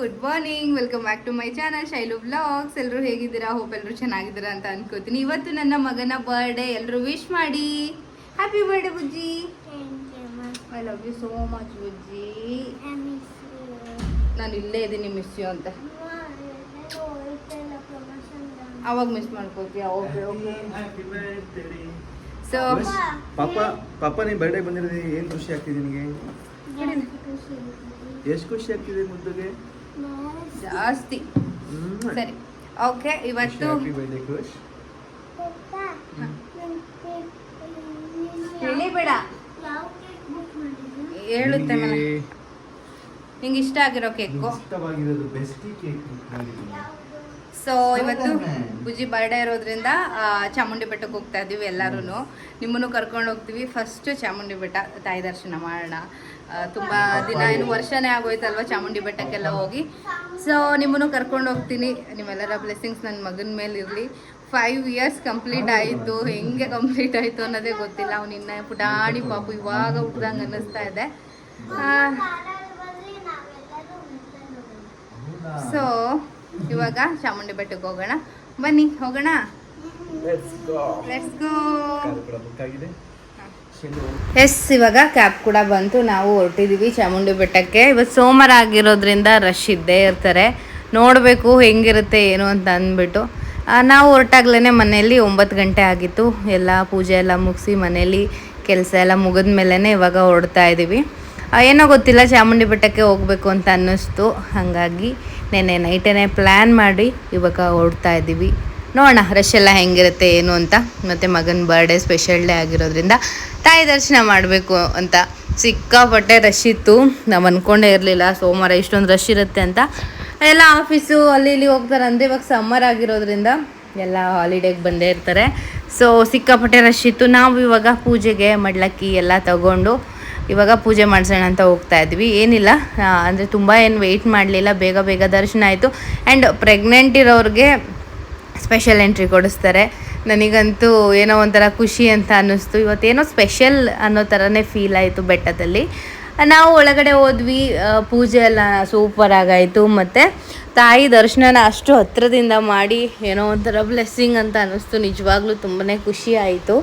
Good morning welcome back to my channel Shailu blogs ಎಲ್ಲರೂ ಹೇಗಿದ್ದೀರಾ? Hope ಎಲ್ಲರೂ ಚೆನ್ನಾಗಿದ್ದೀರಾ ಅಂತ ಅನ್ಕೋತೀನಿ. ಇವತ್ತು ನನ್ನ ಮಗನ ಬರ್ಡೇ ಎಲ್ಲರೂ ವಿಶ್ ಮಾಡಿ. Happy birthday Bujji. I love you so much Bujji. ನಾನು ಇಲ್ಲೇ ಇದ್ದೀನಿ ಮಿಸ್ ಯು ಅಂತ. ಅವಾಗ ಮಿಸ್ ಮಾಡ್ಕೋತೀಯ? ಓಕೆ ಓಕೆ ಸೊ ಪಾಪ ಪಾಪ ನೀನು ಬರ್ಡೇ ಬಂದಿರೋದು ಏನು ಖುಷಿ ಆಗ್ತಿದೆ ನಿನಗೆ? ಎಷ್ಟು ಖುಷಿ ಆಗ್ತಿದೆ ಮುದ್ದುಗೆ? ಜಾಸ್ತಿ. ಸರಿ. ಓಕೆ ಇವತ್ತು ಹೇಳಿ ಬೇಡ. ಖುಷ್ ಹೇಳಿಬೇಡ ಹೇಳುತ್ತೆ ಮೇಡಮ್ ನಿಂಗೆ ಇಷ್ಟ ಆಗಿರೋ ಕೇಕು? ಇಷ್ಟವಾಗಿರೋದು ಬೆಸ್ಟ್ ಕೇಕ್ ಮಾಡಿದ್ದೀನಿ. ಸೊ ಇವತ್ತು ಬುಜ್ಜಿ ಬರ್ಡೇ ಇರೋದ್ರಿಂದ ಚಾಮುಂಡಿ ಬೆಟ್ಟಕ್ಕೆ ಹೋಗ್ತಾ ಇದ್ದೀವಿ ಎಲ್ಲರೂ ನಿಮ್ಮನ್ನು ಕರ್ಕೊಂಡು ಹೋಗ್ತೀವಿ. ಫಸ್ಟ್ ಚಾಮುಂಡಿ ಬೆಟ್ಟ ತಾಯಿ ದರ್ಶನ ಮಾಡೋಣ. ತುಂಬ ತುಂಬಾ ದಿನ ಏನು ವರ್ಷನೇ ಆಗೋಯ್ತಲ್ವ ಚಾಮುಂಡಿ ಬೆಟ್ಟಕ್ಕೆಲ್ಲ ಹೋಗಿ. ಸೊ ನಿಮ್ಮನ್ನು ಕರ್ಕೊಂಡು ಹೋಗ್ತೀನಿ. ನಿಮ್ಮೆಲ್ಲರ ಬ್ಲೆಸ್ಸಿಂಗ್ಸ್ ನನ್ನ ಮಗನ ಮೇಲೆ ಇರಲಿ. ಫೈವ್ ಇಯರ್ಸ್ ಕಂಪ್ಲೀಟ್ ಆಯಿತು. ಹೆಂಗೆ ಕಂಪ್ಲೀಟ್ ಆಯಿತು ಅನ್ನೋದೇ ಗೊತ್ತಿಲ್ಲ. ಅವ್ನು ಇನ್ನ ಪುಟಾಣಿ ಪಾಪು ಇವಾಗ ಹುಟ್ಟಿದಂಗೆ ಅನ್ನಿಸ್ತಾ ಇದೆ. ಸೊ ಇವಾಗ ಚಾಮುಂಡಿ ಬೆಟ್ಟಕ್ಕೆ ಹೋಗೋಣ. ಬನ್ನಿ ಹೋಗೋಣ? ಎಸ್ ಇವಾಗ ಕ್ಯಾಬ್ ಕೂಡ ಬಂತು. ನಾವು ಹೊರಟಿದ್ದೀವಿ ಚಾಮುಂಡಿ ಬೆಟ್ಟಕ್ಕೆ. ಇವತ್ತು ಸೋಮವಾರ ಆಗಿರೋದ್ರಿಂದ ರಶ್ ಇದ್ದೇ ಇರ್ತಾರೆ. ನೋಡಬೇಕು ಹೆಂಗಿರುತ್ತೆ ಏನು ಅಂತ ಅಂದ್ಬಿಟ್ಟು. ನಾವು ಹೊರಟಾಗ್ಲೇ ಮನೆಯಲ್ಲಿ ಒಂಬತ್ತು ಗಂಟೆ ಆಗಿತ್ತು. ಎಲ್ಲ ಪೂಜೆ ಎಲ್ಲ ಮುಗಿಸಿ ಮನೆಯಲ್ಲಿ ಕೆಲಸ ಎಲ್ಲ ಮುಗಿದ ಮೇಲೇ ಇವಾಗ ಹೊರಡ್ತಾ ಇದ್ದೀವಿ ಏನೋ ಗೊತ್ತಿಲ್ಲ ಚಾಮುಂಡಿ ಬೆಟ್ಟಕ್ಕೆ ಹೋಗಬೇಕು ಅಂತ ಅನ್ನಿಸ್ತು. ಹಾಗಾಗಿ ನೆನ್ನೆ ನೈಟೇ ಪ್ಲ್ಯಾನ್ ಮಾಡಿ ಇವಾಗ ಹೊರಡ್ತಾ ಇದ್ದೀವಿ. ನೋಡೋಣ ರಶ್ ಎಲ್ಲ ಹೆಂಗಿರುತ್ತೆ, ಏನು ಅಂತ. ಮತ್ತು ಮಗನ ಬರ್ಡೇ ಸ್ಪೆಷಲ್ ಡೇ ಆಗಿರೋದ್ರಿಂದ ತಾಯಿ ದರ್ಶನ ಮಾಡಬೇಕು ಅಂತ. ಸಿಕ್ಕಾಪಟ್ಟೆ ರಶ್ ಇತ್ತು. ನಾವು ಅಂದ್ಕೊಂಡೇ ಇರಲಿಲ್ಲ, ಸೋಮವಾರ ಇಷ್ಟೊಂದು ರಶ್ ಇರುತ್ತೆ ಅಂತ. ಎಲ್ಲ ಆಫೀಸು ಅಲ್ಲಿ ಇಲ್ಲಿ ಹೋಗ್ತಾರೆ, ಅಂದರೆ ಇವಾಗ ಸಮ್ಮರ್ ಆಗಿರೋದ್ರಿಂದ ಎಲ್ಲ ಹಾಲಿಡೇಗೆ ಬಂದೇ ಇರ್ತಾರೆ. ಸೊ ಸಿಕ್ಕಾಪಟ್ಟೆ ರಶ್ ಇತ್ತು. ನಾವು ಇವಾಗ ಪೂಜೆಗೆ, ಮಡ್ಲಕ್ಕಿ ಎಲ್ಲ ತಗೊಂಡು ಇವಾಗ ಪೂಜೆ ಮಾಡಿಸೋಣ ಅಂತ ಹೋಗ್ತಾ ಇದ್ವಿ. ಏನಿಲ್ಲ ಅಂದರೆ ತುಂಬ ಏನು ವೆಯ್ಟ್ ಮಾಡಲಿಲ್ಲ. ಬೇಗ ಬೇಗ ದರ್ಶನ ಆಯಿತು. ಆ್ಯಂಡ್ ಪ್ರೆಗ್ನೆಂಟ್ ಇರೋರಿಗೆ ಸ್ಪೆಷಲ್ ಎಂಟ್ರಿ ಕೊಡಿಸ್ತಾರೆ. ನನಗಂತೂ ಏನೋ ಒಂಥರ ಖುಷಿ ಅಂತ ಅನ್ನಿಸ್ತು. ಇವತ್ತೇನೋ ಸ್ಪೆಷಲ್ ಅನ್ನೋ ಥರನೇ ಫೀಲ್ ಆಯಿತು ಬೆಟ್ಟದಲ್ಲಿ. ನಾವು ಒಳಗಡೆ ಹೋದ್ವಿ ಪೂಜೆ ಎಲ್ಲ ಸೂಪರ್ ಆಗಾಯಿತು. ಮತ್ತು ತಾಯಿ ದರ್ಶನನ ಅಷ್ಟು ಹತ್ರದಿಂದ ಮಾಡಿ ಏನೋ ಒಂಥರ ಬ್ಲೆಸ್ಸಿಂಗ್ ಅಂತ ಅನ್ನಿಸ್ತು. ನಿಜವಾಗ್ಲೂ ತುಂಬಾ ಖುಷಿ ಆಯಿತು.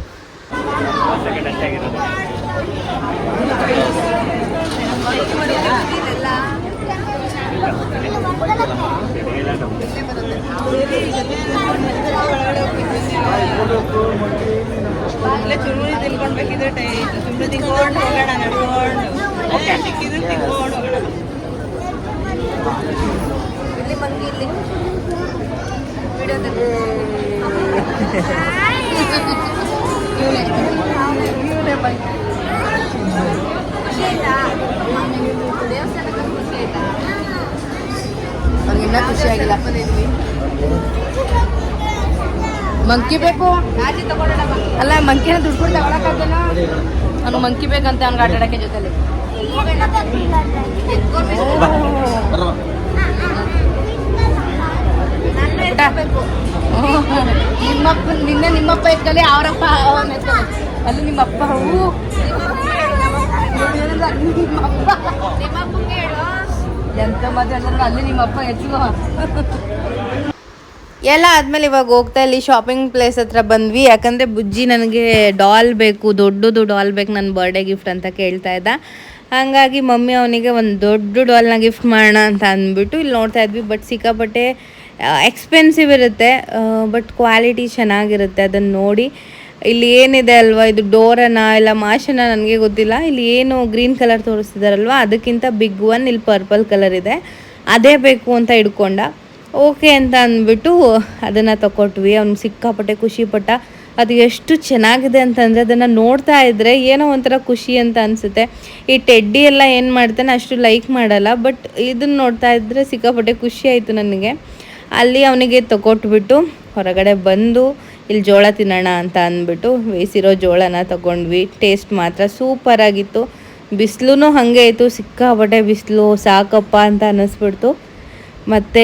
ಇಲ್ಲೇ ಚುರುಮುರಿ ತಿನ್ಕೊಂಡ್ಬೇಕಿದ್ರೆ ಟೈ ಚುರುಮುರಿ ತಿನ್ಕೊಂಡು ಹೋಗೋಣ ನಡ್ಕೊಂಡು. ಸಿಕ್ಕಿದ್ರೆ ತಿನ್ಕೊಂಡು ಹೋಗೋಣ. ಇಲ್ಲಿ ಮಂಗಿ ಇಲ್ಲಿ. ಅವ್ರಿಗಿನ್ನ ಖುಷಿ ಆಗಿಲ್ಲ ಮಂಕಿ ಬೇಕು ಅಲ್ಲ ಮಂಕಿನ ದುಡ್ಡು ಕೊಟ್ಟು ತಗೊಳಕ್ಕಾಗಲ್ಲ ಅವ್ನು ಮಂಕಿ ಬೇಕಂತ ಅವ್ನಿಗೆ ಆಟ ಜೊತೆಲಿ? ನಿಮ್ಮಪ್ಪ ನಿನ್ನೆ ನಿಮ್ಮಪ್ಪ ಎತ್ಕಲಿ ಅವರಪ್ಪ, ಅವನ ಅಲ್ಲಿ ನಿಮ್ಮಪ್ಪ ಹೂ. ಎಂತ ಮಾತಾಡಿದ್ರು ಅಲ್ಲಿ ನಿಮ್ಮಪ್ಪ ಹೆಚ್ಚು. ಎಲ್ಲ ಆದ್ಮೇಲೆ ಇವಾಗ ಹೋಗ್ತಾ ಇಲ್ಲಿ ಶಾಪಿಂಗ್ ಪ್ಲೇಸ್ ಹತ್ರ ಬಂದ್ವಿ. ಯಾಕಂದ್ರೆ ಬುಜ್ಜಿ ನನಗೆ ಡಾಲ್ ಬೇಕು ದೊಡ್ಡದು ಡಾಲ್ ಬೇಕು ನನ್ನ ಬರ್ಡೇ ಗಿಫ್ಟ್ ಅಂತ ಕೇಳ್ತಾ ಇದ್ದ. ಹಾಗಾಗಿ ಮಮ್ಮಿ ಅವನಿಗೆ ಒಂದು ದೊಡ್ಡ ಡಾಲ್ನ ಗಿಫ್ಟ್ ಮಾಡೋಣ ಅಂತ ಅಂದ್ಬಿಟ್ಟು ಇಲ್ಲಿ ನೋಡ್ತಾ ಇದ್ವಿ. ಬಟ್ ಸಿಕ್ಕಾಪಟ್ಟೆ ಎಕ್ಸ್ಪೆನ್ಸಿವ್ ಇರುತ್ತೆ ಬಟ್ ಕ್ವಾಲಿಟಿ ಚೆನ್ನಾಗಿರುತ್ತೆ. ಅದನ್ನು ನೋಡಿ ಇಲ್ಲಿ ಏನಿದೆ ಅಲ್ವಾ? ಇದು ಡೋರನ ಇಲ್ಲ ಮಾಶನ ನನಗೆ ಗೊತ್ತಿಲ್ಲ. ಇಲ್ಲಿ ಏನು ಗ್ರೀನ್ ಕಲರ್ ತೋರಿಸ್ತಿದಾರಲ್ವಾ? ಅದಕ್ಕಿಂತ ಬಿಗ್ ಒನ್ ಇಲ್ಲಿ ಪರ್ಪಲ್ ಕಲರ್ ಇದೆ. ಅದೇ ಬೇಕು ಅಂತ ಹಿಡ್ಕೊಂಡ. ಓಕೆ ಅಂತ ಅಂದ್ಬಿಟ್ಟು ಅದನ್ನು ತಗೊಟ್ವಿ ಅವ್ನಿಗೆ ಸಿಕ್ಕಾಪಟ್ಟೆ ಖುಷಿಪಟ್ಟ ಅದು ಎಷ್ಟು ಚೆನ್ನಾಗಿದೆ ಅಂತಂದರೆ ಅದನ್ನು ನೋಡ್ತಾ ಇದ್ದರೆ ಏನೋ ಒಂಥರ ಖುಷಿ ಅಂತ ಅನಿಸುತ್ತೆ. ಈ ಟೆಡ್ಡಿ ಎಲ್ಲ ಏನು ಮಾಡ್ತಾನೆ ಅಷ್ಟು ಲೈಕ್ ಮಾಡಲ್ಲ. ಬಟ್ ಇದನ್ನು ನೋಡ್ತಾ ಇದ್ದರೆ ಸಿಕ್ಕಾಪಟ್ಟೆ ಖುಷಿ ಆಯಿತು ನನಗೆ. ಅಲ್ಲಿ ಅವನಿಗೆ ತಗೊಟ್ಬಿಟ್ಟು ಹೊರಗಡೆ ಬಂದು ಇಲ್ಲಿ ಜೋಳ ತಿನ್ನೋಣ ಅಂತ ಅಂದ್ಬಿಟ್ಟು ಬೇಯಿಸಿರೋ ಜೋಳನ ತಗೊಂಡ್ವಿ. ಟೇಸ್ಟ್ ಮಾತ್ರ ಸೂಪರಾಗಿತ್ತು ಬಿಸಿಲೂ ಹಾಗೆ ಇತ್ತು. ಸಿಕ್ಕಾಪಟ್ಟೆ ಬಿಸಿಲು, ಸಾಕಪ್ಪ ಅಂತ ಅನ್ನಿಸ್ಬಿಡ್ತು. ಮತ್ತು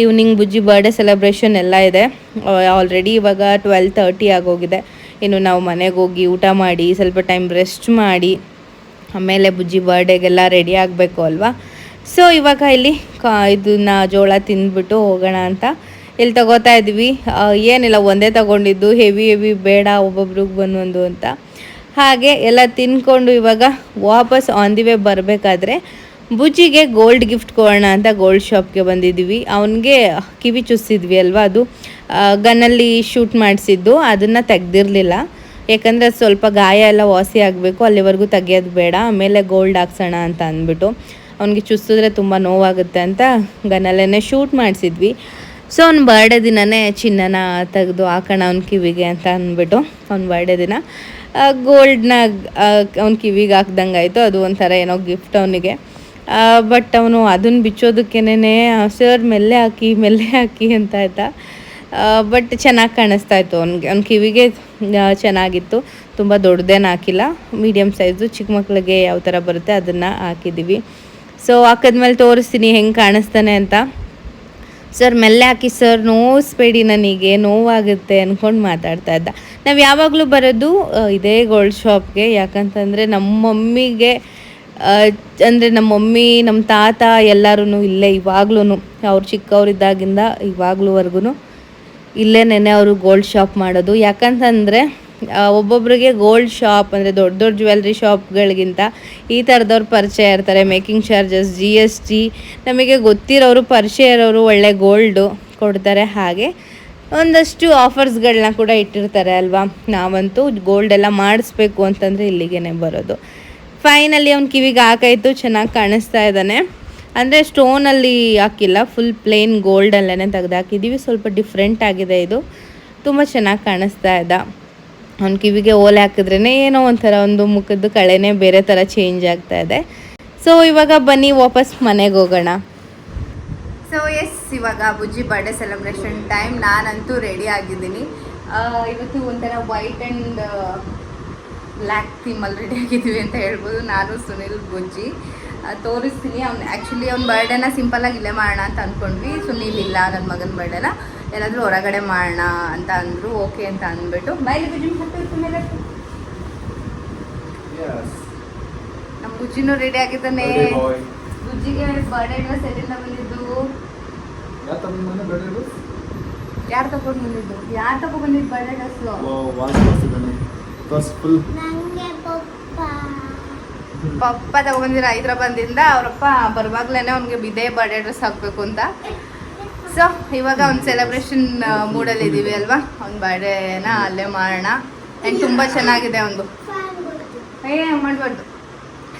ಈವ್ನಿಂಗ್ ಬುಜ್ಜಿ ಬರ್ಡೇ ಸೆಲೆಬ್ರೇಷನ್ ಎಲ್ಲ ಇದೆ. ಆಲ್ರೆಡಿ ಇವಾಗ ಟ್ವೆಲ್ ತರ್ಟಿ ಆಗೋಗಿದೆ. ಇನ್ನು ನಾವು ಮನೆಗೆ ಹೋಗಿ ಊಟ ಮಾಡಿ, ಸ್ವಲ್ಪ ಟೈಮ್ ರೆಸ್ಟ್ ಮಾಡಿ, ಆಮೇಲೆ ಬುಜ್ಜಿ ಬರ್ಡೇಗೆಲ್ಲ ರೆಡಿ ಆಗಬೇಕು ಅಲ್ವಾ? ಸೊ ಇವಾಗ ಇಲ್ಲಿ ಕಾ, ಇದನ್ನ ಜೋಳ ತಿಂದ್ಬಿಟ್ಟು ಹೋಗೋಣ ಅಂತ ಇಲ್ಲಿ ತಗೋತಾ ಇದ್ವಿ. ಏನಿಲ್ಲ, ಒಂದೇ ತಗೊಂಡಿದ್ದು. ಹೆವಿ ಹೆವಿ ಬೇಡ, ಒಬ್ಬೊಬ್ರಿಗೆ ಬಂದೊಂದು ಅಂತ. ಹಾಗೆ ಎಲ್ಲ ತಿನ್ಕೊಂಡು ಇವಾಗ ವಾಪಸ್ ಆನ್ ದಿ ವೇ ಬರಬೇಕಾದ್ರೆ ಬುಜ್ಜಿಗೆ ಗೋಲ್ಡ್ ಗಿಫ್ಟ್ ಕೊಡೋಣ ಅಂತ ಗೋಲ್ಡ್ ಶಾಪ್ಗೆ ಬಂದಿದ್ವಿ ಅವನಿಗೆ ಕಿವಿ ಚುಸ್ಸಿದ್ವಿ ಅಲ್ವಾ ಅದು? ಗನ್ನಲ್ಲಿ ಶೂಟ್ ಮಾಡಿಸಿದ್ದು. ಅದನ್ನು ತೆಗ್ದಿರಲಿಲ್ಲ. ಯಾಕಂದರೆ ಸ್ವಲ್ಪ ಗಾಯ ಎಲ್ಲ ವಾಸಿ ಆಗಬೇಕು. ಅಲ್ಲಿವರೆಗೂ ತೆಗಿಯೋದು ಬೇಡ. ಆಮೇಲೆ ಗೋಲ್ಡ್ ಹಾಕ್ಸೋಣ ಅಂತ ಅಂದ್ಬಿಟ್ಟು. ಅವನಿಗೆ ಚುಸ್ಸಿದ್ರೆ ತುಂಬ ನೋವಾಗುತ್ತೆ ಅಂತ ಗನ್ನಲ್ಲೇ ಶೂಟ್ ಮಾಡಿಸಿದ್ವಿ. ಸೊ ಅವ್ನ ಬರ್ಡೇ ದಿನನೇ ಚಿನ್ನನ ತೆಗೆದು ಹಾಕೋಣ ಅವ್ನ ಕಿವಿಗೆ ಅಂತ ಅಂದ್ಬಿಟ್ಟು ಅವ್ನ ಬರ್ಡೇ ದಿನ. ಗೋಲ್ಡ್ನ ಅವ್ನ ಕಿವಿಗೆ ಹಾಕ್ದಂಗೆ ಆಯಿತು. ಅದು ಒಂಥರ ಏನೋ ಗಿಫ್ಟ್ ಅವನಿಗೆ. ಬಟ್ ಅವನು ಅದನ್ನು ಬಿಚ್ಚೋದಕ್ಕೇನೆ ಸರ್ ಮೆಲ್ಲೆ ಹಾಕಿ ಮೆಲ್ಲೆ ಹಾಕಿ ಅಂತ ಆಯ್ತಾ. ಬಟ್ ಚೆನ್ನಾಗಿ ಕಾಣಿಸ್ತಾ ಇತ್ತು ಅವ್ನಿಗೆ. ಅವ್ನ ಕಿವಿಗೆ ಚೆನ್ನಾಗಿತ್ತು. ತುಂಬ ದೊಡ್ಡದೇನು ಹಾಕಿಲ್ಲ. ಮೀಡಿಯಮ್ ಸೈಜು ಚಿಕ್ಕ ಮಕ್ಳಿಗೆ ಯಾವ ಥರ ಬರುತ್ತೆ ಅದನ್ನು ಹಾಕಿದ್ದೀವಿ ಸೊ ಹಾಕಿದ್ಮೇಲೆ ತೋರಿಸ್ತೀನಿ ಹೆಂಗೆ ಕಾಣಿಸ್ತಾನೆ ಅಂತ. ಸರ್ ಮೆಲ್ಲೆ ಹಾಕಿ, ಸರ್ ನೋವಿಸ್ಬೇಡಿ ನನಗೆ, ನೋವಾಗುತ್ತೆ ಅಂದ್ಕೊಂಡು ಮಾತಾಡ್ತಾ ಇದ್ದ. ನಾವು ಯಾವಾಗಲೂ ಬರೋದು ಇದೇ ಗೋಲ್ಡ್ ಶಾಪ್ಗೆ ಯಾಕಂತಂದರೆ ನಮ್ಮ ಮಮ್ಮಿಗೆ ಅಂದರೆ ನಮ್ಮ ಮಮ್ಮಿ ನಮ್ಮ ತಾತ ಎಲ್ಲರೂ ಇಲ್ಲೇ ಇವಾಗ್ಲೂ ಅವ್ರು ಚಿಕ್ಕವರಿದ್ದಾಗಿಂದ ಇವಾಗ್ಲೂವರೆಗೂ ಇಲ್ಲೇ ನೆನೆ ಅವರು ಗೋಲ್ಡ್ ಶಾಪ್ ಮಾಡೋದು. ಯಾಕಂತಂದರೆ ಆ, ಒಬ್ಬೊಬ್ರಿಗೆ ಗೋಲ್ಡ್ ಶಾಪ್ ಅಂದರೆ ದೊಡ್ಡ ದೊಡ್ಡ ಜ್ಯುವೆಲ್ರಿ ಶಾಪ್ಗಳಿಗಿಂತ ಈ ಥರದವ್ರು ಪರಿಚಯ ಇರ್ತಾರೆ. Making charges G S T ನಮಗೆ ಗೊತ್ತಿರೋರು ಪರಿಚಯ ಇರೋರು ಒಳ್ಳೆ ಗೋಲ್ಡು ಕೊಡ್ತಾರೆ. ಹಾಗೆ ಒಂದಷ್ಟು ಆಫರ್ಸ್ಗಳನ್ನ ಕೂಡ ಇಟ್ಟಿರ್ತಾರೆ ಅಲ್ವಾ? ನಾವಂತೂ ಗೋಲ್ಡ್ ಎಲ್ಲ ಮಾಡಿಸ್ಬೇಕು ಅಂತಂದರೆ ಇಲ್ಲಿಗೆ ಬರೋದು. ಫೈನಲಿ ಅವ್ನು ಕಿವಿಗೆ ಹಾಕಾಯಿತು ಚೆನ್ನಾಗಿ ಕಾಣಿಸ್ತಾ ಇದ್ದಾನೆ. ಅಂದರೆ ಸ್ಟೋನಲ್ಲಿ ಹಾಕಿಲ್ಲ ಫುಲ್ ಪ್ಲೇನ್ ಗೋಲ್ಡಲ್ಲೇ ತೆಗ್ದು ಹಾಕಿದ್ದೀವಿ ಸ್ವಲ್ಪ ಡಿಫ್ರೆಂಟ್ ಆಗಿದೆ ಇದು. ತುಂಬ ಚೆನ್ನಾಗಿ ಕಾಣಿಸ್ತಾ ಇದ್ದ. ಅವ್ನ ಕಿವಿಗೆ ಓಲೆ ಹಾಕಿದ್ರೇ ಏನೋ ಒಂಥರ ಒಂದು ಮುಖದ ಕಳೆನೇ ಬೇರೆ ಥರ ಚೇಂಜ್ ಆಗ್ತಾ ಇದೆ. ಸೊ ಇವಾಗ ಬನ್ನಿ ವಾಪಸ್ ಮನೆಗೆ ಹೋಗೋಣ. ಸೊ ಎಸ್ ಇವಾಗ ಬುಜ್ಜಿ ಬರ್ಡೇ ಸೆಲೆಬ್ರೇಷನ್ ಟೈಮ್ ನಾನಂತೂ ರೆಡಿ ಆಗಿದ್ದೀನಿ. ಇವತ್ತು ಒಂಥರ ವೈಟ್ ಆ್ಯಂಡ್ ಬ್ಲ್ಯಾಕ್ ಥೀಮಲ್ಲಿ ರೆಡಿ ಆಗಿದ್ದೀವಿ ಅಂತ ಹೇಳ್ಬೋದು. ನಾನು, ಸುನಿಲ್, ಬುಜ್ಜಿ. ತೋರಿಸ್ತೀನಿ. ಅವ್ನು ಆ್ಯಕ್ಚುಲಿ ಅವ್ನ ಬರ್ಡೇನ ಸಿಂಪಲ್ಲಾಗಿ ಇಲ್ಲೇ ಮಾಡೋಣ ಅಂತ ಅಂದ್ಕೊಂಡ್ವಿ ಸುನಿಲ್ ಇಲ್ಲ ನನ್ನ ಮಗನ ಬರ್ಡೇನ ಎಲ್ಲಾದರೂ ಹೊರಗಡೆ ಮಾಡೋಣ ಅಂತ ಅಂದರು ಓಕೆ ಅಂತ ಅಂದ್ಬಿಟ್ಟು ಮೈಲಿ ಇತ್ತು ಮೇಲೆ. ನಮ್ಮ ಬುಜ್ಜಿನೂ ರೆಡಿ ಆಗಿದ್ದಾನೆ. ಗುಜ್ಜಿಗೆ ಬರ್ಡೇ ಡ್ರೆಸ್ ಎಲ್ಲಿಂದ ಬಂದಿದ್ದು? ಯಾರು ತಗೊಂಡು ಬಂದಿದ್ದು ಯಾರು ತಗೊಂಡು ಬಂದಿದ್ದು? ಬರ್ಡೇ ಡ್ರೆಸ್ ಫುಲ್ ಪಪ್ಪ. ತಗೊಂಬಂದಿರ ಹೈದ್ರಾಬಾದಿಂದ ಅವರಪ್ಪ ಬರುವಾಗ್ಲೇನೆ ಅವ್ನಿಗೆ ಇದೇ ಬರ್ಡೇ ಡ್ರೆಸ್ ಹಾಕ್ಬೇಕು ಅಂತ. ಸೊ ಇವಾಗ ಒಂದು ಸೆಲೆಬ್ರೇಷನ್ ಮೂಡಲ್ಲಿ ಇದ್ದೀವಿ ಅಲ್ವಾ? ಅವ್ನ ಬರ್ಡೇನ ಅಲ್ಲೇ ಮಾಡೋಣ ಆ್ಯಂಡ್ ತುಂಬ ಚೆನ್ನಾಗಿದೆ ಒಂದು. ಏ, ಮಾಡಬಾರ್ದು.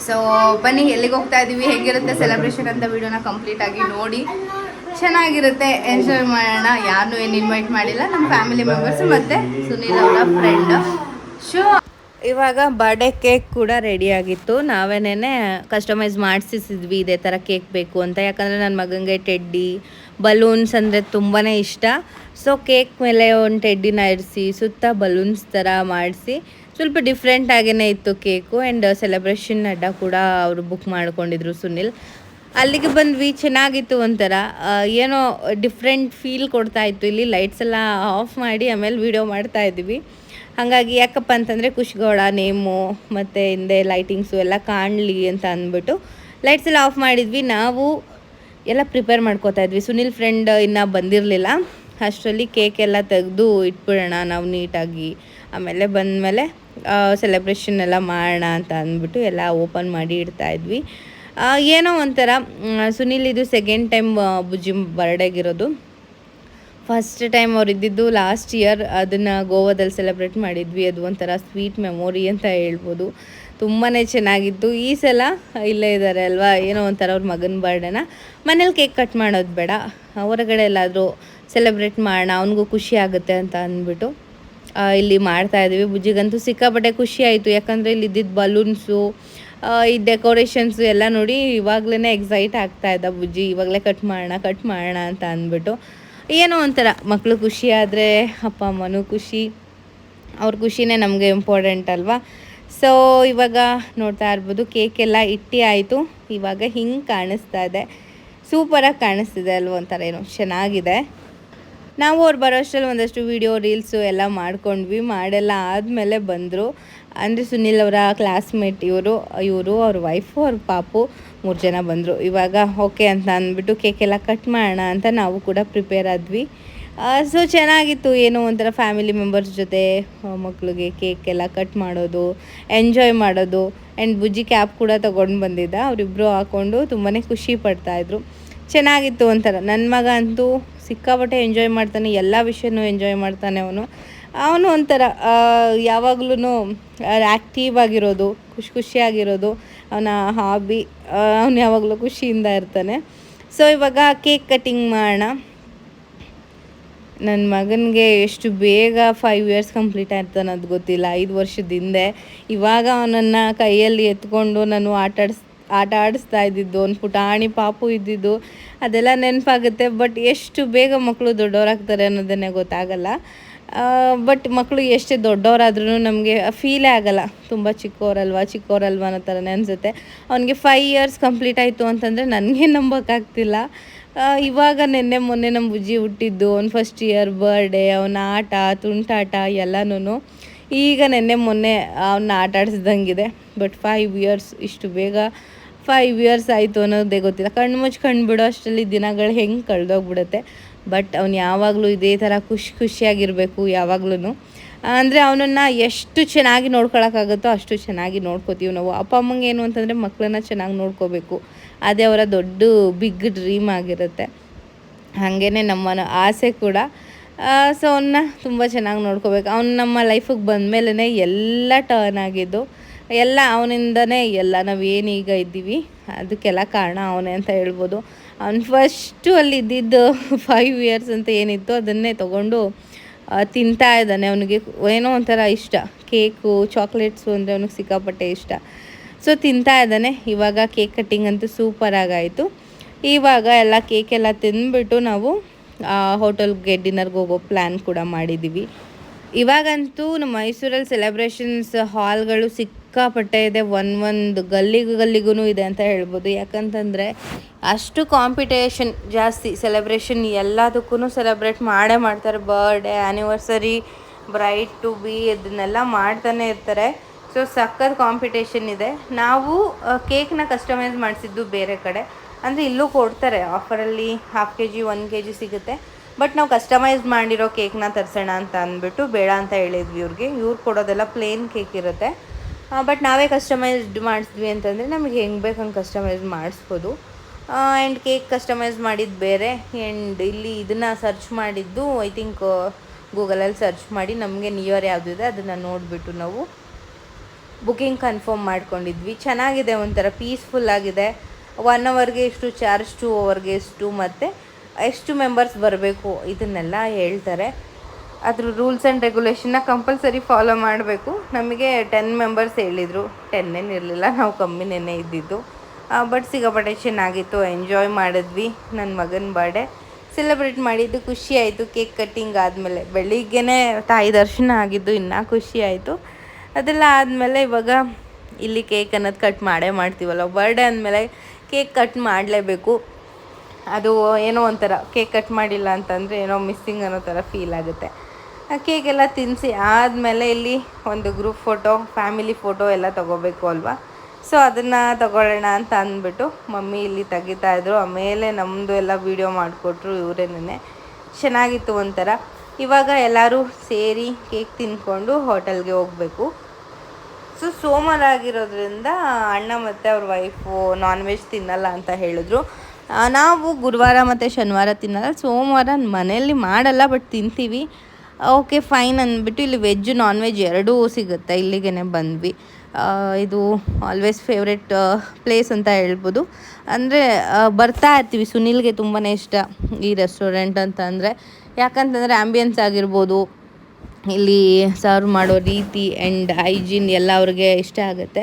ಸೊ ಬನ್ನಿ, ಎಲ್ಲಿಗೆ ಹೋಗ್ತಾ ಇದ್ದೀವಿ ಹೇಗಿರುತ್ತೆ ಸೆಲೆಬ್ರೇಷನ್ ಅಂತ ವಿಡಿಯೋನ ಕಂಪ್ಲೀಟ್ ಆಗಿ ನೋಡಿ. ಚೆನ್ನಾಗಿರುತ್ತೆ. ಎಂಜಾಯ್ ಮಾಡೋಣ. ಯಾರನ್ನೂ ಏನು ಇನ್ವೈಟ್ ಮಾಡಿಲ್ಲ. ನಮ್ಮ ಫ್ಯಾಮಿಲಿ ಮೆಂಬರ್ಸ್ ಮತ್ತು ಸುನೀಲ್ ಅವರ ಫ್ರೆಂಡ್ ಶೋ ಇವಾಗ ಬರ್ಡೇ ಕೇಕ್ ಕೂಡ ರೆಡಿ ಆಗಿತ್ತು. ನಾವೇನೇ ಕಸ್ಟಮೈಸ್ ಮಾಡಿಸಿದ್ವಿ ಇದೇ ಥರ ಕೇಕ್ ಬೇಕು ಅಂತ. ಯಾಕಂದರೆ ನನ್ನ ಮಗನಿಗೆ ಟೆಡ್ಡಿ ಬಲೂನ್ಸ್ ಅಂದರೆ ತುಂಬಾ ಇಷ್ಟ. ಸೊ ಕೇಕ್ ಮೇಲೆ ಒಂದು ಟೆಡ್ಡಿನ ಇರಿಸಿ ಸುತ್ತ ಬಲೂನ್ಸ್ ಥರ ಮಾಡಿಸಿ. ಸ್ವಲ್ಪ ಡಿಫ್ರೆಂಟ್ ಆಗೇ ಇತ್ತು ಕೇಕು ಆ್ಯಂಡ್ ಸೆಲೆಬ್ರೇಷನ್ ಅಡ್ಡ ಕೂಡ ಅವರು ಬುಕ್ ಮಾಡ್ಕೊಂಡಿದ್ರು ಸುನಿಲ್. ಅಲ್ಲಿಗೆ ಬಂದ್ವಿ, ಚೆನ್ನಾಗಿತ್ತು ಒಂಥರ. ಏನೋ ಡಿಫ್ರೆಂಟ್ ಫೀಲ್ ಕೊಡ್ತಾ ಇತ್ತು. ಇಲ್ಲಿ ಲೈಟ್ಸ್ ಎಲ್ಲ ಆಫ್ ಮಾಡಿ ಆಮೇಲೆ ವಿಡಿಯೋ ಮಾಡ್ತಾ ಇದ್ವಿ. ಹಾಗಾಗಿ ಯಾಕಪ್ಪ ಅಂತಂದರೆ ಖುಷ್ಗೌಡ ನೇಮು ಮತ್ತು ಹಿಂದೆ ಲೈಟಿಂಗ್ಸು ಎಲ್ಲ ಕಾಣಲಿ ಅಂತ ಅಂದ್ಬಿಟ್ಟು ಲೈಟ್ಸ್ ಎಲ್ಲ ಆಫ್ ಮಾಡಿದ್ವಿ. ನಾವು ಎಲ್ಲ ಪ್ರಿಪೇರ್ ಮಾಡ್ಕೋತಾ ಇದ್ವಿ. ಸುನಿಲ್ ಫ್ರೆಂಡ್ ಇನ್ನೂ ಬಂದಿರಲಿಲ್ಲ. ಅಷ್ಟರಲ್ಲಿ ಕೇಕ್ ಎಲ್ಲ ತೆಗೆದು ಇಟ್ಬಿಡೋಣ ನಾವು ನೀಟಾಗಿ. ಆಮೇಲೆ ಬಂದಮೇಲೆ ಸೆಲೆಬ್ರೇಷನ್ ಎಲ್ಲ ಮಾಡೋಣ ಅಂತ ಅಂದ್ಬಿಟ್ಟು ಎಲ್ಲ ಓಪನ್ ಮಾಡಿ ಇಡ್ತಾ ಇದ್ವಿ. ಏನೋ ಒಂಥರ ಸುನಿಲ್ ಇದು ಸೆಕೆಂಡ್ ಟೈಮ್ ಬುಜ್ಜಿ ಬರ್ಡೇಗಿರೋದು ಫಸ್ಟ್ ಟೈಮ್ ಅವ್ರು ಇದ್ದಿದ್ದು ಲಾಸ್ಟ್ ಇಯರ್ ಅದನ್ನು ಗೋವಾದಲ್ಲಿ ಸೆಲೆಬ್ರೇಟ್ ಮಾಡಿದ್ವಿ. ಅದು ಒಂಥರ ಸ್ವೀಟ್ ಮೆಮೊರಿ ಅಂತ ಹೇಳ್ಬೋದು. ತುಂಬಾ ಚೆನ್ನಾಗಿತ್ತು. ಈ ಸಲ ಇಲ್ಲೇ ಇದ್ದಾರೆ ಅಲ್ವಾ? ಏನೋ ಒಂಥರ ಅವ್ರ ಮಗನ ಬರ್ಡೇನ ಮನೇಲಿ ಕೇಕ್ ಕಟ್ ಮಾಡೋದು ಬೇಡ. ಹೊರಗಡೆ ಎಲ್ಲಾದರೂ ಸೆಲೆಬ್ರೇಟ್ ಮಾಡೋಣ, ಅವನಿಗೂ ಖುಷಿ ಆಗುತ್ತೆ ಅಂತ ಅಂದ್ಬಿಟ್ಟು ಇಲ್ಲಿ ಮಾಡ್ತಾ ಇದ್ದೀವಿ ಬುಜ್ಜಿಗಂತೂ ಸಿಕ್ಕಾಪಟ್ಟೆ ಖುಷಿ ಆಯಿತು. ಯಾಕಂದರೆ ಇಲ್ಲಿ ಇದ್ದಿದ್ದು ಬಲೂನ್ಸು ಈ ಡೆಕೋರೇಷನ್ಸು ಎಲ್ಲ ನೋಡಿ ಇವಾಗಲೇ ಎಕ್ಸೈಟ್ ಆಗ್ತಾ ಇದ್ದ ಬುಜ್ಜಿ. ಇವಾಗಲೇ ಕಟ್ ಮಾಡೋಣ ಕಟ್ ಮಾಡೋಣ ಅಂತ ಅಂದ್ಬಿಟ್ಟು. ಏನೋ ಒಂಥರ ಮಕ್ಕಳು ಖುಷಿ ಆದರೆ, ಅಪ್ಪ ಅಮ್ಮನೂ ಖುಷಿ. ಅವ್ರ ಖುಷಿನೇ ನಮಗೆ ಇಂಪಾರ್ಟೆಂಟ್ ಅಲ್ವಾ? ಸೊ ಇವಾಗ ನೋಡ್ತಾ ಇರ್ಬೋದು ಕೇಕ್ ಎಲ್ಲ ಇಟ್ಟಿ ಆಯಿತು. ಇವಾಗ ಹಿಂಗೆ ಕಾಣಿಸ್ತಾ ಇದೆ. ಸೂಪರಾಗಿ ಕಾಣಿಸ್ತಿದೆ ಅಲ್ವ ಒಂಥರ ಏನೋ, ಚೆನ್ನಾಗಿದೆ. ನಾವು ಅವ್ರು ಬರೋ ಅಷ್ಟರಲ್ಲಿ ಒಂದಷ್ಟು ವೀಡಿಯೋ ರೀಲ್ಸು ಎಲ್ಲ ಮಾಡ್ಕೊಂಡ್ವಿ. ಮಾಡೆಲ್ಲ ಆದಮೇಲೆ ಬಂದರು. ಅಂದರೆ ಸುನಿಲ್ ಅವರ ಕ್ಲಾಸ್ಮೇಟ್ ಇವರು ಇವರು, ಅವ್ರ ವೈಫು ಅವ್ರ ಪಾಪು ಮೂರು ಜನ ಬಂದರು. ಇವಾಗ ಓಕೆ ಅಂತ ಅಂದ್ಬಿಟ್ಟು ಕೇಕೆಲ್ಲ ಕಟ್ ಮಾಡೋಣ ಅಂತ ನಾವು ಕೂಡ ಪ್ರಿಪೇರ್ ಆದ್ವಿ. ಸೊ ಚೆನ್ನಾಗಿತ್ತು ಏನೋ ಒಂಥರ ಫ್ಯಾಮಿಲಿ ಮೆಂಬರ್ಸ್ ಜೊತೆ ಮಕ್ಕಳಿಗೆ ಕೇಕ್ ಎಲ್ಲ ಕಟ್ ಮಾಡೋದು ಎಂಜಾಯ್ ಮಾಡೋದು ಆ್ಯಂಡ್ ಬುಜ್ಜಿ ಕ್ಯಾಪ್ ಕೂಡ ತೊಗೊಂಡು ಬಂದಿದ್ದ. ಅವರಿಬ್ಬರು ಹಾಕ್ಕೊಂಡು ತುಂಬಾ ಖುಷಿ ಪಡ್ತಾಯಿದ್ರು ಚೆನ್ನಾಗಿತ್ತು ಒಂಥರ. ನನ್ನ ಮಗ ಅಂತೂ ಸಿಕ್ಕಾಪಟ್ಟೆ ಎಂಜಾಯ್ ಮಾಡ್ತಾನೆ, ಎಲ್ಲ ವಿಷಯನೂ ಎಂಜಾಯ್ ಮಾಡ್ತಾನೆ ಅವನು. ಅವನು ಒಂಥರ ಯಾವಾಗ್ಲೂ ಆ್ಯಕ್ಟಿವ್ ಆಗಿರೋದು, ಖುಷಿ ಖುಷಿಯಾಗಿರೋದು. ಅವನ ಹಾಬಿ ಅವನು ಯಾವಾಗಲೂ ಖುಷಿಯಿಂದ ಇರ್ತಾನೆ. ಸೊ ಇವಾಗ ಕೇಕ್ ಕಟ್ಟಿಂಗ್ ಮಾಡೋಣ. ನನ್ನ ಮಗನಿಗೆ ಎಷ್ಟು ಬೇಗ ಫೈವ್ ಇಯರ್ಸ್ ಕಂಪ್ಲೀಟ್ ಆಯ್ತು ಅನ್ನೋದು ಗೊತ್ತಿಲ್ಲ. ಐದು ವರ್ಷದ ಹಿಂದೆ. ಇವಾಗ ಅವನನ್ನು ಕೈಯಲ್ಲಿ ಎತ್ಕೊಂಡು ನಾನು ಆಟ ಆಡಿಸ್, ಆಟ ಆಡಿಸ್ತಾ ಇದ್ದಿದ್ದು, ಒಂದು ಪುಟಾಣಿ ಪಾಪು ಇದ್ದಿದ್ದು, ಅದೆಲ್ಲ ನೆನಪಾಗುತ್ತೆ. ಬಟ್ ಎಷ್ಟು ಬೇಗ ಮಕ್ಕಳು ದೊಡ್ಡವರಾಗ್ತಾರೆ ಅನ್ನೋದನ್ನೇ ಗೊತ್ತಾಗಲ್ಲ. ಬಟ್ ಮಕ್ಕಳು ಎಷ್ಟೇ ದೊಡ್ಡವರಾದ್ರೂ ನಮಗೆ ಫೀಲೇ ಆಗಲ್ಲ. ತುಂಬ ಚಿಕ್ಕವರಲ್ವಾ ಚಿಕ್ಕವರಲ್ವಾ ಅನ್ನೋ ಥರನೇ ಅನಿಸುತ್ತೆ. ಅವನಿಗೆ ಫೈವ್ ಇಯರ್ಸ್ ಕಂಪ್ಲೀಟ್ ಆಯಿತು ಅಂತಂದರೆ ನನಗೆ ನಂಬೋಕ್ಕಾಗ್ತಿಲ್ಲ. ಇವಾಗ ನಿನ್ನೆ ಮೊನ್ನೆ ನಮ್ಮ ಬುಜ್ಜಿ ಹುಟ್ಟಿದ್ದು, ಅವ್ನ ಫಸ್ಟ್ ಇಯರ್ ಬರ್ಡೇ ಅವನ ಆಟ, ತುಂಟಾಟ ಎಲ್ಲನೂ ಈಗ ನಿನ್ನೆ ಮೊನ್ನೆ ಅವನ್ನ ಆಟ ಆಡಿಸ್ದಂಗಿದೆ. ಬಟ್ ಫೈವ್ ಇಯರ್ಸ್ ಇಷ್ಟು ಬೇಗ ಫೈವ್ ಇಯರ್ಸ್ ಆಯಿತು ಅನ್ನೋದೇ ಗೊತ್ತಿಲ್ಲ. ಕಣ್ಣು ಮುಚ್ಚಿ ಕಣ್ಣು ಬಿಡೋ ಅಷ್ಟರಲ್ಲಿ ದಿನಗಳು ಹೆಂಗೆ ಕಳೆದೋಗ್ಬಿಡುತ್ತೆ. ಬಟ್ ಅವ್ನು ಯಾವಾಗಲೂ ಇದೇ ಥರ ಖುಷಿ ಖುಷಿಯಾಗಿರಬೇಕು ಯಾವಾಗ್ಲೂ ಅಂದರೆ ಅವನನ್ನು ಎಷ್ಟು ಚೆನ್ನಾಗಿ ನೋಡ್ಕೊಳಕ್ಕಾಗುತ್ತೋ ಅಷ್ಟು ಚೆನ್ನಾಗಿ ನೋಡ್ಕೋತೀವಿ ನಾವು. ಅಪ್ಪ ಅಮ್ಮಂಗೆ ಏನು ಅಂತಂದರೆ ಮಕ್ಕಳನ್ನ ಚೆನ್ನಾಗಿ ನೋಡ್ಕೋಬೇಕು. ಅದೇ ಅವರ ದೊಡ್ಡ ಬಿಗ್ ಡ್ರೀಮ್ ಆಗಿರುತ್ತೆ. ಹಾಗೇ ನಮ್ಮನ ಆಸೆ ಕೂಡ. ಸೊ ಅವನ್ನ ತುಂಬ ಚೆನ್ನಾಗಿ ನೋಡ್ಕೋಬೇಕು. ಅವ್ನು ನಮ್ಮ ಲೈಫಿಗೆ ಬಂದಮೇಲೆ ಎಲ್ಲ ಟರ್ನ್ ಆಗಿದ್ದು, ಎಲ್ಲ ಅವನಿಂದನೇ ಎಲ್ಲ ನಾವು ಏನೀಗ ಇದ್ದೀವಿ, ಅದಕ್ಕೆಲ್ಲ ಕಾರಣ ಅವನೇ ಅಂತ ಹೇಳ್ಬೋದು. ಅವ್ನು ಫಸ್ಟು ಅಲ್ಲಿ ಇದ್ದಿದ್ದು ಫೈವ್ ಇಯರ್ಸ್ ಅಂತ ಏನಿತ್ತು ಅದನ್ನೇ ತೊಗೊಂಡು ತಿಂತಾ ಇದ್ದಾನೆ. ಅವನಿಗೆ ಏನೋ ಒಂಥರ ಇಷ್ಟ. ಕೇಕು ಚಾಕ್ಲೇಟ್ಸು ಅಂದರೆ ಅವನಿಗೆ ಸಿಕ್ಕಾಪಟ್ಟೆ ಇಷ್ಟ. ಸೊ ತಿಂತಾ ಇದ್ದಾನೆ. ಇವಾಗ ಕೇಕ್ ಕಟ್ಟಿಂಗ್ ಅಂತೂ ಸೂಪರಾಗಾಯಿತು ಇವಾಗ ಎಲ್ಲ ಕೇಕ್ ಎಲ್ಲ ತಿಂದ್ಬಿಟ್ಟು ನಾವು ಹೋಟೆಲ್ಗೆ ಡಿನ್ನರ್ಗೆ ಹೋಗೋ ಪ್ಲ್ಯಾನ್ ಕೂಡ ಮಾಡಿದ್ದೀವಿ. ಇವಾಗಂತೂ ನಮ್ಮ ಮೈಸೂರಲ್ಲಿ ಸೆಲೆಬ್ರೇಷನ್ಸ್ ಹಾಲ್ಗಳು ಸಿಕ್ಕಾಪಟ್ಟೆ ಇದೆ, ಒಂದು ಒಂದು ಗಲ್ಲಿಗೂ ಗಲ್ಲಿಗೂ ಇದೆ ಅಂತ ಹೇಳ್ಬೋದು. ಯಾಕಂತಂದರೆ ಅಷ್ಟು ಕಾಂಪಿಟೇಷನ್ ಜಾಸ್ತಿ ಸೆಲೆಬ್ರೇಷನ್ ಎಲ್ಲದಕ್ಕೂ ಸೆಲೆಬ್ರೇಟ್ ಮಾಡೇ ಮಾಡ್ತಾರೆ. Birthday anniversary bride to be ಇದನ್ನೆಲ್ಲ ಮಾಡ್ತಾನೆ ಇರ್ತಾರೆ. ಸೊ ಸಖತ್ ಕಾಂಪಿಟೇಷನ್ ಇದೆ. ನಾವು ಕೇಕ್ನ ಕಸ್ಟಮೈಸ್ ಮಾಡಿಸಿದ್ದು ಬೇರೆ ಕಡೆ. ಅಂದರೆ ಇಲ್ಲೂ ಕೊಡ್ತಾರೆ ಆಫರಲ್ಲಿ half K G one K G ಸಿಗುತ್ತೆ. ಬಟ್ ನಾವು ಕಸ್ಟಮೈಸ್ ಮಾಡಿರೋ ಕೇಕ್ನ ತರಿಸೋಣ ಅಂತ ಅಂದ್ಬಿಟ್ಟು ಬೇಡ ಅಂತ ಹೇಳಿದ್ವಿ ಇವ್ರಿಗೆ. ಇವ್ರು ಕೊಡೋದೆಲ್ಲ ಪ್ಲೇನ್ ಕೇಕ್ ಇರುತ್ತೆ. ಬಟ್ ನಾವೇ ಕಸ್ಟಮೈಸ್ಡ್ ಮಾಡಿಸಿದ್ವಿ ಅಂತಂದರೆ ನಮಗೆ ಹೆಂಗೆ ಬೇಕು ಹಂಗೆ ಕಸ್ಟಮೈಸ್ ಮಾಡಿಸ್ಬೋದು. ಆ್ಯಂಡ್ ಕೇಕ್ ಕಸ್ಟಮೈಸ್ ಮಾಡಿದ್ದು ಬೇರೆ ಆ್ಯಂಡ್ ಇಲ್ಲಿ ಇದನ್ನು ಸರ್ಚ್ ಮಾಡಿದ್ದು ಐ ಥಿಂಕ್ ಗೂಗಲಲ್ಲಿ ಸರ್ಚ್ ಮಾಡಿ ನಮಗೆ ನಿಯರ್ ಇದೆ ಅದನ್ನು ನೋಡಿಬಿಟ್ಟು ನಾವು ಬುಕಿಂಗ್ ಕನ್ಫರ್ಮ್ ಮಾಡ್ಕೊಂಡಿದ್ವಿ. ಚೆನ್ನಾಗಿದೆ ಒಂಥರ ಪೀಸ್ಫುಲ್ ಆಗಿದೆ. ಒನ್ ಅವರ್ಗೆ ಎಷ್ಟು ಚಾರ್ಜ್ ಟು ಅವರ್ಗೆ ಎಷ್ಟು ಮತ್ತು ಎಷ್ಟು ಮೆಂಬರ್ಸ್ ಬರಬೇಕು, ಇದನ್ನೆಲ್ಲ ಹೇಳ್ತಾರೆ. ಅದ್ರ ರೂಲ್ಸ್ ಆ್ಯಂಡ್ ರೆಗ್ಯುಲೇಷನ್ನ ಕಂಪಲ್ಸರಿ ಫಾಲೋ ಮಾಡಬೇಕು. ನಮಗೆ ಟೆನ್ ಮೆಂಬರ್ಸ್ ಹೇಳಿದರು. ಟೆನ್ ಏನಿರಲಿಲ್ಲ ನಾವು ಕಮ್ಮಿನೇ ಇದ್ದಿದ್ದು. ಬಟ್ ಸಿಕ್ಕಾಪಟ್ಟೆ ಚೆನ್ನಾಗಿತ್ತು ಎಂಜಾಯ್ ಮಾಡಿದ್ವಿ ನನ್ನ ಮಗನ ಬರ್ಡೆ ಸೆಲೆಬ್ರೇಟ್ ಮಾಡಿದ್ದು ಖುಷಿ ಆಯಿತು ಕೇಕ್ ಕಟ್ಟಿಂಗ್ ಆದಮೇಲೆ. ಬೆಳಿಗ್ಗೆನೇ ತಾಯಿ ದರ್ಶನ ಆಗಿದ್ದು, ಇನ್ನೂ ಖುಷಿ ಆಯಿತು. ಅದೆಲ್ಲ ಆದಮೇಲೆ ಇವಾಗ ಇಲ್ಲಿ ಕೇಕ್ ಅನ್ನೋದು ಕಟ್ ಮಾಡೇ ಮಾಡ್ತೀವಲ್ಲ ಬರ್ಡೆ ಅಂದಮೇಲೆ ಕೇಕ್ ಕಟ್ ಮಾಡಲೇಬೇಕು. ಅದು ಏನೋ ಒಂಥರ ಕೇಕ್ ಕಟ್ ಮಾಡಿಲ್ಲ ಅಂತಂದರೆ ಏನೋ ಮಿಸ್ಸಿಂಗ್ ಅನ್ನೋ ಥರ ಫೀಲ್ ಆಗುತ್ತೆ. ಆ ಕೇಕ್ ಎಲ್ಲ ತಿನ್ನಿಸಿ ಆದಮೇಲೆ ಇಲ್ಲಿ ಒಂದು ಗ್ರೂಪ್ ಫೋಟೋ ಫ್ಯಾಮಿಲಿ ಫೋಟೋ ಎಲ್ಲ ತೊಗೋಬೇಕು ಅಲ್ವಾ? ಸೊ ಅದನ್ನು ತಗೊಳ್ಳೋಣ ಅಂತ ಅಂದ್ಬಿಟ್ಟು ಮಮ್ಮಿ ಇಲ್ಲಿ ತೆಗಿತಾ ಇದ್ರು. ಆಮೇಲೆ ನಮ್ಮದು ಎಲ್ಲ ವೀಡಿಯೋ ಮಾಡಿಕೊಟ್ರು ಇವರೇನೇ ಚೆನ್ನಾಗಿತ್ತು ಒಂಥರ. ಇವಾಗ ಎಲ್ಲರೂ ಸೇರಿ ಕೇಕ್ ತಿನ್ಕೊಂಡು ಹೋಟೆಲ್ಗೆ ಹೋಗಬೇಕು. ಸೊ ಸೋಮವಾರ ಆಗಿರೋದ್ರಿಂದ ಅಣ್ಣ ಮತ್ತು ಅವ್ರ ವೈಫು ನಾನ್ ವೆಜ್ ತಿನ್ನಲ್ಲ ಅಂತ ಹೇಳಿದ್ರು. ನಾವು ಗುರುವಾರ ಮತ್ತು ಶನಿವಾರ ತಿನ್ನಲ್ಲ. ಸೋಮವಾರ ಮನೆಯಲ್ಲಿ ಮಾಡಲ್ಲ ಬಟ್ ತಿಂತೀವಿ. ಓಕೆ, ಫೈನ್ ಅಂದ್ಬಿಟ್ಟು ಇಲ್ಲಿ ವೆಜ್ ನಾನ್ ವೆಜ್ ಎರಡೂ ಸಿಗುತ್ತೆ. ಇಲ್ಲಿಗೆ ಬಂದ್ವಿ. ಇದು ಆಲ್ವೇಸ್ ಫೇವ್ರೆಟ್ ಪ್ಲೇಸ್ ಅಂತ ಹೇಳ್ಬೋದು. ಅಂದರೆ ಬರ್ತಾ ಇರ್ತೀವಿ. ಸುನಿಲ್ಗೆ ತುಂಬಾ ಇಷ್ಟ ಈ ರೆಸ್ಟೋರೆಂಟ್ ಅಂತ ಅಂದರೆ. ಯಾಕಂತಂದರೆ ಆ್ಯಂಬಿಯನ್ಸ್ ಆಗಿರ್ಬೋದು. ಇಲ್ಲಿ ಸರ್ವ್ ಮಾಡೋ ರೀತಿ ಆ್ಯಂಡ್ ಹೈಜೀನ್ ಎಲ್ಲ ಅವ್ರಿಗೆ ಇಷ್ಟ ಆಗುತ್ತೆ.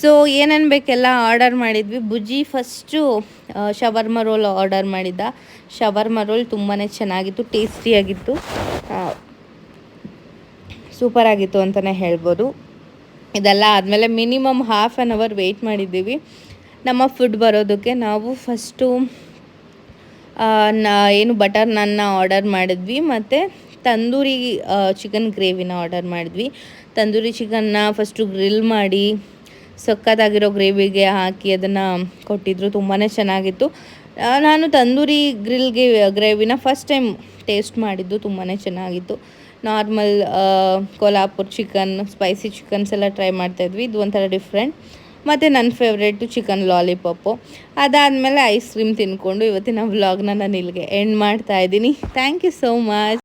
ಸೊ ಏನೇನು ಬೇಕೆಲ್ಲ ಆರ್ಡರ್ ಮಾಡಿದ್ವಿ. Bujji first shawarma roll order ಮಾಡಿದ್ದ. ಶವರ್ಮ ರೋಲ್ ತುಂಬಾ ಚೆನ್ನಾಗಿತ್ತು ಟೇಸ್ಟಿಯಾಗಿತ್ತು ಸೂಪರ್ ಆಗಿತ್ತು ಅಂತಲೇ ಹೇಳ್ಬೋದು. ಇದೆಲ್ಲ ಆದಮೇಲೆ minimum half an hour wait ಮಾಡಿದ್ದೀವಿ. ನಮ್ಮ ಫುಡ್ ಬರೋದಕ್ಕೆ ನಾವು ಫಸ್ಟು ಏನು ಬಟರ್ ನನ್ನ ಆರ್ಡರ್ ಮಾಡಿದ್ವಿ. ಮತ್ತು ತಂದೂರಿ ಚಿಕನ್ ಗ್ರೇವಿನ ಆರ್ಡರ್ ಮಾಡಿದ್ವಿ. ತಂದೂರಿ ಚಿಕನ್ನ ಫಸ್ಟು ಗ್ರಿಲ್ ಮಾಡಿ ಸಕ್ಕತ್ತಾಗಿರೋ ಗ್ರೇವಿಗೆ ಹಾಕಿ ಅದನ್ನು ಕೊಟ್ಟಿದ್ರು ತುಂಬಾ ಚೆನ್ನಾಗಿತ್ತು. ನಾನು ತಂದೂರಿ ಗ್ರಿಲ್ಗೆ ಗ್ರೇವಿನ ಫಸ್ಟ್ ಟೈಮ್ ಟೇಸ್ಟ್ ಮಾಡಿದ್ದು ತುಂಬಾ ಚೆನ್ನಾಗಿತ್ತು. Normal Kolhapur chicken, spicy chickens ಎಲ್ಲ ಟ್ರೈ ಮಾಡ್ತಾಯಿದ್ವಿ ಇದು ಒಂಥರ ಡಿಫ್ರೆಂಟ್. ಮತ್ತು ನನ್ನ ಫೇವ್ರೇಟು ಚಿಕನ್ ಲಾಲಿಪಾಪು. ಅದಾದಮೇಲೆ ಐಸ್ ಕ್ರೀಮ್ ತಿನ್ಕೊಂಡು ಇವತ್ತಿನ ವ್ಲಾಗ್ನ ನಾನು ಇಲ್ಲಿಗೆ ಎಂಡ್ ಮಾಡ್ತಾಯಿದ್ದೀನಿ ಥ್ಯಾಂಕ್ ಯು ಸೋ ಮಚ್.